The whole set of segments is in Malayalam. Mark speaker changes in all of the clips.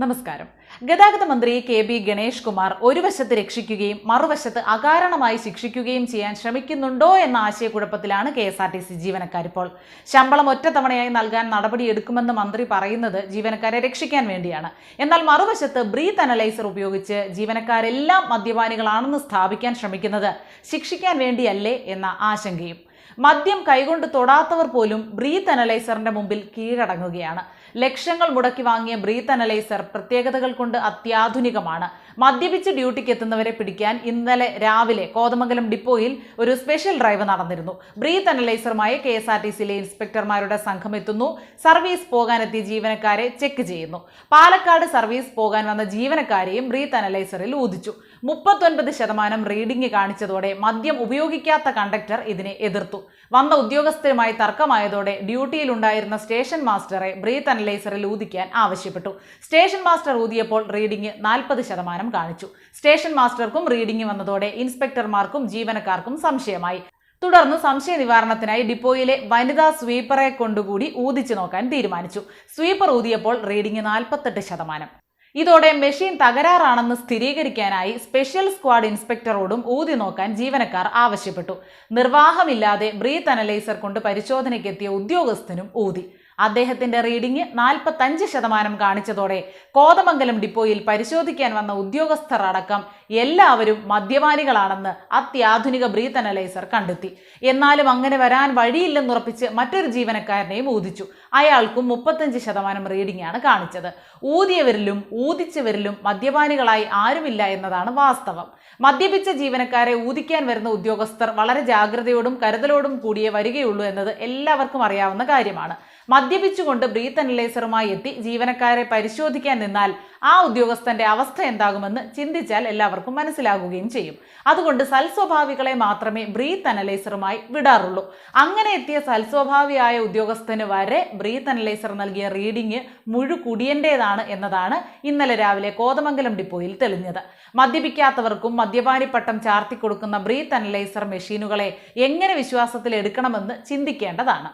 Speaker 1: നമസ്കാരം. ഗതാഗത മന്ത്രി കെ ബി ഗണേഷ് കുമാർ ഒരു വശത്ത് രക്ഷിക്കുകയും മറുവശത്ത് അകാരണമായി ശിക്ഷിക്കുകയും ചെയ്യാൻ ശ്രമിക്കുന്നുണ്ടോ എന്ന ആശയക്കുഴപ്പത്തിലാണ് K S R T C ജീവനക്കാരിപ്പോൾ ശമ്പളം ഒറ്റത്തവണയായി നൽകാൻ നടപടിയെടുക്കുമെന്ന് മന്ത്രി പറയുന്നത് ജീവനക്കാരെ രക്ഷിക്കാൻ വേണ്ടിയാണ്. എന്നാൽ മറുവശത്ത് ബ്രീത്ത് അനലൈസർ ഉപയോഗിച്ച് ജീവനക്കാരെല്ലാം മദ്യപാനികളാണെന്ന് സ്ഥാപിക്കാൻ ശ്രമിക്കുന്നത് ശിക്ഷിക്കാൻ വേണ്ടിയല്ലേ എന്ന ആശങ്കയും. മദ്യം കൈകൊണ്ട് തൊടാത്തവർ പോലും ബ്രീത്ത് അനലൈസറിന്റെ മുമ്പിൽ കീഴടങ്ങുകയാണ്. ലക്ഷങ്ങൾ മുടക്കി വാങ്ങിയ ബ്രീത്ത് അനലൈസർ പ്രത്യേകതകൾ കൊണ്ട് അത്യാധുനികമാണ്. മദ്യപിച്ച് ഡ്യൂട്ടിക്ക് എത്തുന്നവരെ പിടിക്കാൻ ഇന്നലെ രാവിലെ കോതമംഗലം ഡിപ്പോയിൽ ഒരു സ്പെഷ്യൽ ഡ്രൈവ് നടന്നിരുന്നു. ബ്രീത്ത് അനലൈസറുമായി കെ എസ് ആർ ടി സിയിലെ ഇൻസ്പെക്ടർമാരുടെ സംഘം എത്തുന്നു. സർവീസ് പോകാനെത്തിയ ജീവനക്കാരെ ചെക്ക് ചെയ്യുന്നു. പാലക്കാട് സർവീസ് പോകാൻ വന്ന ജീവനക്കാരെയും ബ്രീത്ത് അനലൈസറിൽ ഊതിച്ചു. മുപ്പത്തൊൻപത് ശതമാനം റീഡിംഗ് കാണിച്ചതോടെ മദ്യം ഉപയോഗിക്കാത്ത കണ്ടക്ടർ ഇതിനെ എതിർത്തു. വന്ന ഉദ്യോഗസ്ഥരുമായി തർക്കമായതോടെ ഡ്യൂട്ടിയിലുണ്ടായിരുന്ന സ്റ്റേഷൻ മാസ്റ്ററെ ബ്രീത്ത് അനലൈസറിൽ ഊതിക്കാൻ ആവശ്യപ്പെട്ടു. സ്റ്റേഷൻ മാസ്റ്റർ ഊതിയപ്പോൾ റീഡിംഗ് നാൽപ്പത് ശതമാനം കാണിച്ചു. സ്റ്റേഷൻ മാസ്റ്റർക്കും റീഡിംഗ് വന്നതോടെ ഇൻസ്പെക്ടർമാർക്കും ജീവനക്കാർക്കും സംശയമായി. തുടർന്ന് സംശയ നിവാരണത്തിനായി ഡിപ്പോയിലെ വനിതാ സ്വീപ്പറെ കൊണ്ടുകൂടി ഊതിച്ചു നോക്കാൻ തീരുമാനിച്ചു. സ്വീപ്പർ ഊതിയപ്പോൾ റീഡിംഗ് നാൽപ്പത്തെട്ട് ശതമാനം. ഇതോടെ മെഷീൻ തകരാറാണെന്ന് സ്ഥിരീകരിക്കാനായി സ്പെഷ്യൽ സ്ക്വാഡ് ഇൻസ്പെക്ടറോടും ഊതി നോക്കാൻ ജീവനക്കാർ ആവശ്യപ്പെട്ടു. നിർവാഹമില്ലാതെ ബ്രീത്ത് അനലൈസർ കൊണ്ട് പരിശോധനയ്ക്കെത്തിയ ഉദ്യോഗസ്ഥനും ഊതി. അദ്ദേഹത്തിന്റെ റീഡിംഗ് നാൽപ്പത്തഞ്ച് ശതമാനം കാണിച്ചതോടെ കോതമംഗലം ഡിപ്പോയിൽ പരിശോധിക്കാൻ വന്ന ഉദ്യോഗസ്ഥർ അടക്കം എല്ലാവരും മദ്യപാനികളാണെന്ന് അത്യാധുനിക ബ്രീത്ത് അനലൈസർ കണ്ടെത്തി. എന്നാലും അങ്ങനെ വരാൻ വഴിയില്ലെന്നുറപ്പിച്ച് മറ്റൊരു ജീവനക്കാരനെയും ഊതിച്ചു. അയാൾക്കും മുപ്പത്തഞ്ച് ശതമാനം റീഡിംഗാണ് കാണിച്ചത്. ഊതിയവരിലും ഊതിച്ചവരിലും മദ്യപാനികളായി ആരുമില്ല എന്നതാണ് വാസ്തവം. മദ്യപിച്ച ജീവനക്കാരെ ഊതിക്കാൻ വരുന്ന ഉദ്യോഗസ്ഥർ വളരെ ജാഗ്രതയോടും കരുതലോടും കൂടിയേ വരികയുള്ളൂ എന്നത് എല്ലാവർക്കും അറിയാവുന്ന കാര്യമാണ്. മദ്യപിച്ചുകൊണ്ട് ബ്രീത്ത് അനലൈസറുമായി എത്തി ജീവനക്കാരെ പരിശോധിക്കാൻ നിന്നാൽ ആ ഉദ്യോഗസ്ഥന്റെ അവസ്ഥ എന്താകുമെന്ന് ചിന്തിച്ചാൽ എല്ലാവർക്കും മനസ്സിലാകുകയും ചെയ്യും. അതുകൊണ്ട് സൽസ്വഭാവികളെ മാത്രമേ ബ്രീത്ത് അനലൈസറുമായി വിടാറുള്ളൂ. അങ്ങനെ എത്തിയ സൽസ്വഭാവിയായ ഉദ്യോഗസ്ഥന് വരെ ബ്രീത്ത് അനലൈസർ നൽകിയ റീഡിംഗ് മുഴുകുടിയന്റേതാണ് എന്നതാണ് ഇന്നലെ രാവിലെ കോതമംഗലം ഡിപ്പോയിൽ തെളിഞ്ഞത്. മദ്യപിക്കാത്തവർക്കും മദ്യപാനിപ്പട്ടം ചാർത്തിക്കൊടുക്കുന്ന ബ്രീത്ത് അനലൈസർ മെഷീനുകളെ എങ്ങനെ വിശ്വാസത്തിൽ എടുക്കണമെന്ന് ചിന്തിക്കേണ്ടതാണ്.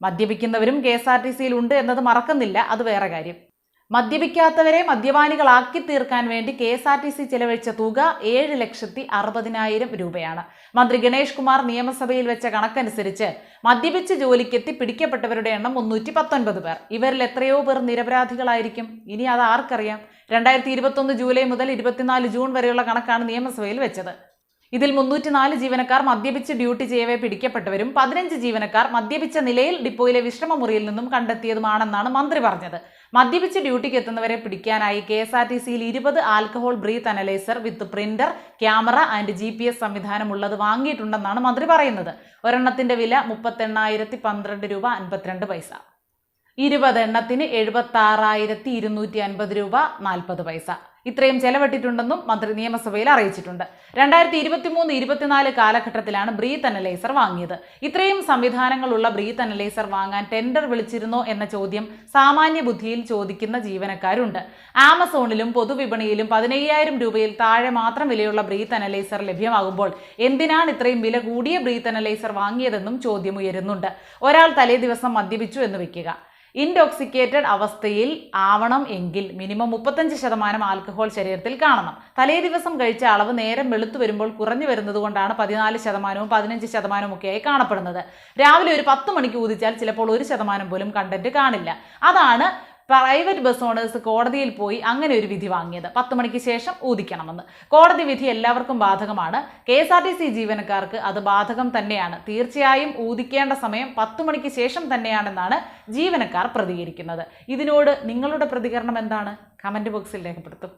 Speaker 1: മദ്യപിക്കുന്നവരും കെ എസ് ആർ ടി സിയിൽ ഉണ്ട് എന്നത് മറക്കുന്നില്ല അത് വേറെ കാര്യം. മദ്യപിക്കാത്തവരെ മദ്യപാനികളാക്കി തീർക്കാൻ വേണ്ടി K S R T C ചെലവഴിച്ച തുക ഏഴ് ലക്ഷത്തി അറുപതിനായിരം രൂപയാണ്. മന്ത്രി ഗണേഷ് കുമാർ നിയമസഭയിൽ വെച്ച കണക്കനുസരിച്ച് മദ്യപിച്ച് ജോലിക്കെത്തി പിടിക്കപ്പെട്ടവരുടെ എണ്ണം മുന്നൂറ്റി പത്തൊൻപത് പേർ. ഇവരിൽ എത്രയോ പേർ നിരപരാധികളായിരിക്കും. ഇനി അത് ആർക്കറിയാം? രണ്ടായിരത്തി ഇരുപത്തൊന്ന് ജൂലൈ മുതൽ ഇരുപത്തിനാല് ജൂൺ വരെയുള്ള കണക്കാണ് നിയമസഭയിൽ വെച്ചത്. ഇതിൽ മുന്നൂറ്റിനാല് ജീവനക്കാർ മദ്യപിച്ച് ഡ്യൂട്ടി ചെയ്യവേ പിടിക്കപ്പെട്ടവരും പതിനഞ്ച് ജീവനക്കാർ മദ്യപിച്ച നിലയിൽ ഡിപ്പോയിലെ വിശ്രമമുറിയിൽ നിന്നും കണ്ടെത്തിയതുമാണെന്നാണ് മന്ത്രി പറഞ്ഞത്. മദ്യപിച്ച് ഡ്യൂട്ടിക്ക് എത്തുന്നവരെ പിടിക്കാനായി കെ എസ് ആർ ടി സിയിൽ ഇരുപത് alcohol breath analyser with printer camera and G P S സംവിധാനം ഉള്ളത് വാങ്ങിയിട്ടുണ്ടെന്നാണ് മന്ത്രി പറയുന്നത്. ഒരെണ്ണത്തിന്റെ വില മുപ്പത്തെണ്ണായിരത്തി പന്ത്രണ്ട് രൂപ അൻപത്തിരണ്ട് പൈസ. ഇരുപത് എണ്ണത്തിന് എഴുപത്തി ആറായിരത്തി ഇരുന്നൂറ്റി അൻപത് രൂപ നാൽപ്പത് പൈസ. ഇത്രയും ചെലവിട്ടിട്ടുണ്ടെന്നും മന്ത്രി നിയമസഭയിൽ അറിയിച്ചിട്ടുണ്ട്. രണ്ടായിരത്തി ഇരുപത്തി മൂന്ന് ഇരുപത്തിനാല് കാലഘട്ടത്തിലാണ് ബ്രീത്ത് അനലൈസർ വാങ്ങിയത്. ഇത്രയും സംവിധാനങ്ങളുള്ള ബ്രീത്ത് അനലൈസർ വാങ്ങാൻ ടെൻഡർ വിളിച്ചിരുന്നോ എന്ന ചോദ്യം സാമാന്യ ബുദ്ധിയിൽ ചോദിക്കുന്ന ജീവനക്കാരുണ്ട്. ആമസോണിലും പൊതുവിപണിയിലും പതിനയ്യായിരം രൂപയിൽ താഴെ മാത്രം വിലയുള്ള ബ്രീത്ത് അനലൈസർ ലഭ്യമാകുമ്പോൾ എന്തിനാണ് ഇത്രയും വില കൂടിയ ബ്രീത്ത് അനലൈസർ വാങ്ങിയതെന്നും ചോദ്യം ഉയരുന്നുണ്ട്. ഒരാൾ തലേ ദിവസം മദ്യപിച്ചു എന്ന് വെക്കുക. ഇൻടോക്സിക്കേറ്റഡ് അവസ്ഥയിൽ ആവണം എങ്കിൽ മിനിമം മുപ്പത്തഞ്ച് ശതമാനം ആൽക്കഹോൾ ശരീരത്തിൽ കാണണം. തലേ ദിവസം കഴിച്ച അളവ് നേരം വെളുത്തു വരുമ്പോൾ കുറഞ്ഞു വരുന്നത് കൊണ്ടാണ് പതിനാല് ശതമാനവും പതിനഞ്ച് ശതമാനവും ഒക്കെയായി കാണപ്പെടുന്നത്. രാവിലെ ഒരു പത്ത് മണിക്ക് ഊതിച്ചാൽ ചിലപ്പോൾ ഒരു ശതമാനം പോലും കണ്ടന്റ് കാണില്ല. അതാണ് പ്രൈവറ്റ് ബസ് ഓണേഴ്സ് കോടതിയിൽ പോയി അങ്ങനെ ഒരു വിധി വാങ്ങിയത്. പത്ത് മണിക്ക് ശേഷം ഊതിക്കണമെന്ന്. കോടതി വിധി എല്ലാവർക്കും ബാധകമാണ്. K S R T C ജീവനക്കാർക്ക് അത് ബാധകം തന്നെയാണ്. തീർച്ചയായും ഊദിക്കേണ്ട സമയം പത്ത് മണിക്ക് ശേഷം തന്നെയാണെന്നാണ് ജീവനക്കാർ പ്രതികരിക്കുന്നത്. ഇതിനോട് നിങ്ങളുടെ പ്രതികരണം എന്താണ്? കമന്റ് ബോക്സിൽ രേഖപ്പെടുത്തും.